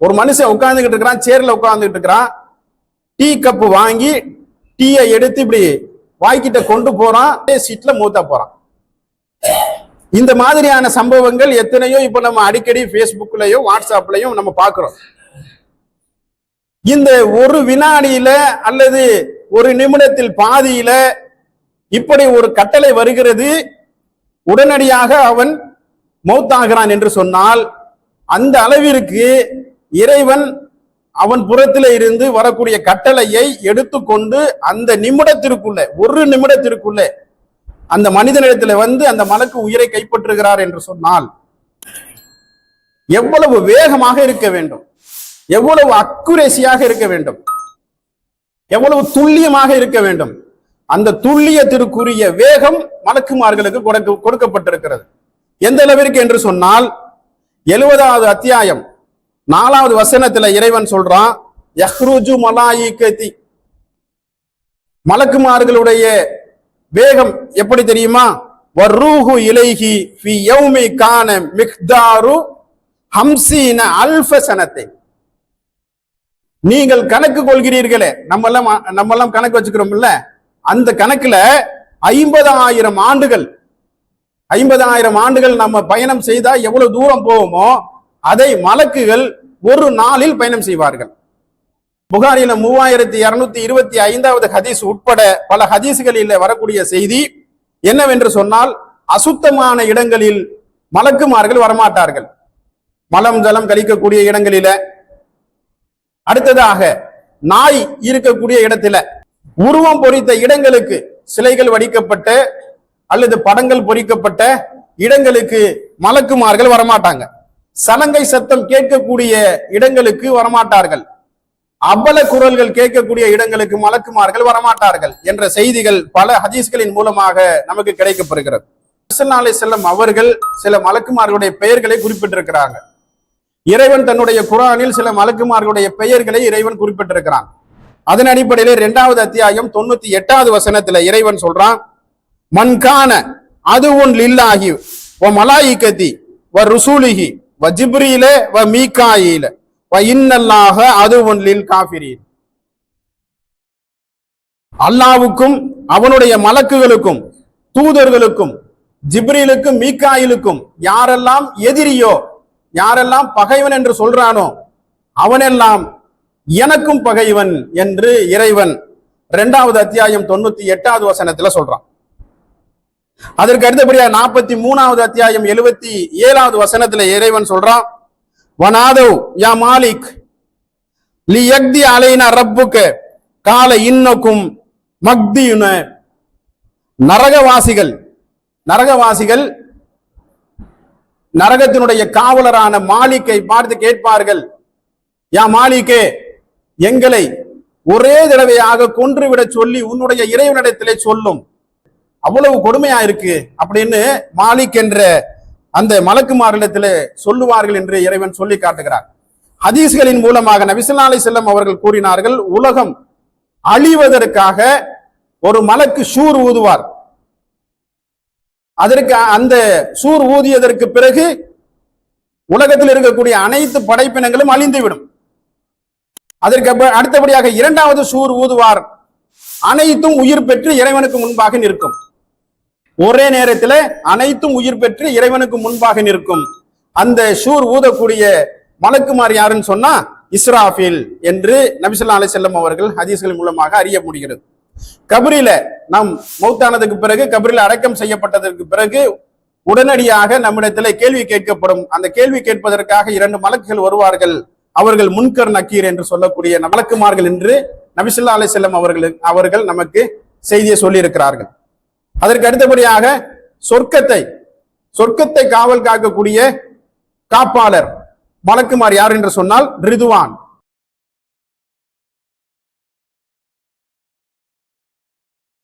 ஒரு மனுஷன் உட்கார்ந்துகிட்டு இருக்கிறான் சேர்ல உட்கார்ந்துகிட்டு இருக்கிறான். டீ கப்பு வாங்கி டீயை எடுத்து இப்படி வாய்க்கிட்ட கொண்டு போறான் சீட்ல மூத்த போறான். இந்த மாதிரியான சம்பவங்கள் எத்தனையோ இப்ப நம்ம அடிக்கடி பேஸ்புக்லயும் வாட்ஸ்அப்லயும் நம்ம பாக்குறோம் இந்த ஒரு வினாடியில அல்லது ஒரு நிமிடத்தில் பாதியில இப்படி ஒரு கட்டளை வருகிறது. உடனடியாக அவன் மௌத்தாகிறான் என்று சொன்னால் அந்த அளவிற்கு இறைவன் அவன் புறத்தில இருந்து வரக்கூடிய கட்டளையை எடுத்துக்கொண்டு அந்த நிமிடத்திற்குள்ள ஒரு நிமிடத்திற்குள்ள அந்த மனிதனிடத்துல வந்து அந்த மலக்கு உயிரை கைப்பற்றுகிறார் என்று சொன்னால் எவ்வளவு வேகமாக இருக்க வேண்டும் எவ்வளவு அக்குரேசியாக இருக்க வேண்டும் எவ்வளவு துல்லியமாக இருக்க வேண்டும். அந்த துல்லியத்திற்குரிய வேகம் மலக்குமார்களுக்கு கொடுக்க கொடுக்கப்பட்டிருக்கிறது. எந்த அளவிற்கு என்று சொன்னால் எழுபதாவது அத்தியாயம் நாலாவது வசனத்துல இறைவன் சொல்றான் யஹ்ருஜு மலாயிகதி. மலக்குமார்களுடைய வேகம் எப்படி தெரியுமா? வர்ரூஹு இலைஹி ஃபி யௌமி கான மிக்தாரு ஹம்சீன அல்ஃப சனத்தை. நீங்கள் கணக்கு கொள்கிறீர்களே நம்ம எல்லாம் நம்ம எல்லாம் கணக்கு வச்சுக்கிறோம்ல அந்த கணக்குல ஐம்பதாயிரம் ஆண்டுகள் ஐம்பதாயிரம் ஆண்டுகள் நம்ம பயணம் செய்தா எவ்வளவு தூரம் போவோமோ அதை மலக்குகள் ஒரு நாளில் பயணம் செய்வார்கள். புகாரில மூவாயிரத்தி இருநூத்தி இருபத்தி ஐந்தாவது ஹதீஸ் உட்பட பல ஹதீஸ்களில் வரக்கூடிய செய்தி என்னவென்று சொன்னால் அசுத்தமான இடங்களில் மலக்குமார்கள் வரமாட்டார்கள். மலம் ஜலம் கழிக்கக்கூடிய இடங்களில. அடுத்ததாக நாய் இருக்கக்கூடிய இடத்துல. உருவம் பொறித்த இடங்களுக்கு சிலைகள் வடிக்கப்பட்ட அல்லது படங்கள் பொறிக்கப்பட்ட இடங்களுக்கு மலக்குமார்கள் வரமாட்டாங்க. சலங்கை சத்தம் கேட்கக்கூடிய இடங்களுக்கு வரமாட்டார்கள். அபல குரல்கள் கேட்கக்கூடிய இடங்களுக்கு மலக்குமார்கள் வரமாட்டார்கள் என்ற செய்திகள் பல ஹதீஸ்களின் மூலமாக நமக்கு கிடைக்கப்படுகிறது. அலை செல்லம் அவர்கள் சில மலக்குமார்களுடைய பெயர்களை குறிப்பிட்டிருக்கிறாங்க. இறைவன் தன்னுடைய குரானில் சில மலக்குமார்களுடைய பெயர்களை இறைவன் குறிப்பிட்டிருக்கிறான். அதன் அடிப்படையிலே இரண்டாவது அத்தியாயம் தொண்ணூத்தி எட்டாவது வசனத்துல இறைவன் சொல்றான் மன்கான அது உன் லில்லாகி வ மலாயிகதி வ ருசூலிகி வ ஜிப்ரீல வ மீகாயில வ இன்னல்லாக அது ஒன் காபிரீன் அல்லாவுக்கும் அவனுடைய மலக்குகளுக்கும் தூதர்களுக்கும் ஜிப்ரீலுக்கும் மீகாயிலுக்கும் யாரெல்லாம் எதிரியோ யாரெல்லாம் பகைவன் என்று சொல்றானோ அவனெல்லாம் எனக்கும் பகைவன் என்று இறைவன் இரண்டாவது அத்தியாயம் தொண்ணூத்தி எட்டாவது வசனத்துல சொல்றான். அதற்கு அடுத்தபடியா நாற்பத்தி மூணாவது அத்தியாயம் எழுபத்தி ஏழாவது வசனத்துல இறைவன் சொல்றான் வனாதவ் யா மாலிக் லி யக்தி அலைனா ரப்புக்கு கால இன்னக்கும் மக்தியுன. நரகவாசிகள் நரகவாசிகள் நரகத்தினுடைய காவலரான மாலிக்கை பார்த்து கேட்பார்கள் யா மாலிக்கே எங்களை ஒரே தடவையாக கொன்றுவிட சொல்லி உன்னுடைய இறைவனிடத்திலே சொல்லும். அவ்வளவு கொடுமையா இருக்கு அப்படின்னு மாலிக் என்ற அந்த மலக்கு மாநிலத்தில் சொல்லுவார்கள் என்று இறைவன் சொல்லி காட்டுகிறார். ஹதீஸ்களின் மூலமாக நபிசுல்லா அலி செல்லம் அவர்கள் கூறினார்கள் உலகம் அழிவதற்காக ஒரு மலக்கு சூர் ஊதுவார். அதற்கு அந்த சூர் ஊதியதற்கு பிறகு உலகத்தில் இருக்கக்கூடிய அனைத்து படைப்பினங்களும் அழிந்துவிடும். அதற்கு அடுத்தபடியாக இரண்டாவது சூர் ஊதுவார். அனைத்தும் உயிர் பெற்று இறைவனுக்கு முன்பாக நிற்கும். ஒரே நேரத்தில் அனைத்தும் உயிர் பெற்று இறைவனுக்கு முன்பாக நிற்கும். அந்த ஷூர் ஊதக்கூடிய மலக்குமார் யாருன்னு சொன்னா இஸ்ராஃபில் என்று நபிசுல்லா அலி செல்லம் அவர்கள் ஹதீஸ்கள் மூலமாக அறிய முடிகிறது. கபரில நாம் மௌத்தானதுக்கு பிறகு கபரில அடக்கம் செய்யப்பட்டதற்கு பிறகு உடனடியாக நம்மிடத்தில் கேள்வி கேட்கப்படும். அந்த கேள்வி கேட்பதற்காக இரண்டு மலக்குகள் வருவார்கள். அவர்கள் முன்கர் நக்கீர் என்று சொல்லக்கூடிய மலக்குமார்கள் என்று நபிசுல்லா அலி செல்லம் அவர்கள் அவர்கள் நமக்கு செய்தியை சொல்லியிருக்கிறார்கள். அதற்கு அடுத்தபடியாக சொர்க்கத்தை சொர்க்கத்தை காவல் காக்கக்கூடிய காப்பாளர் மலக்குமார் யார் என்று சொன்னால் ரிதுவான்.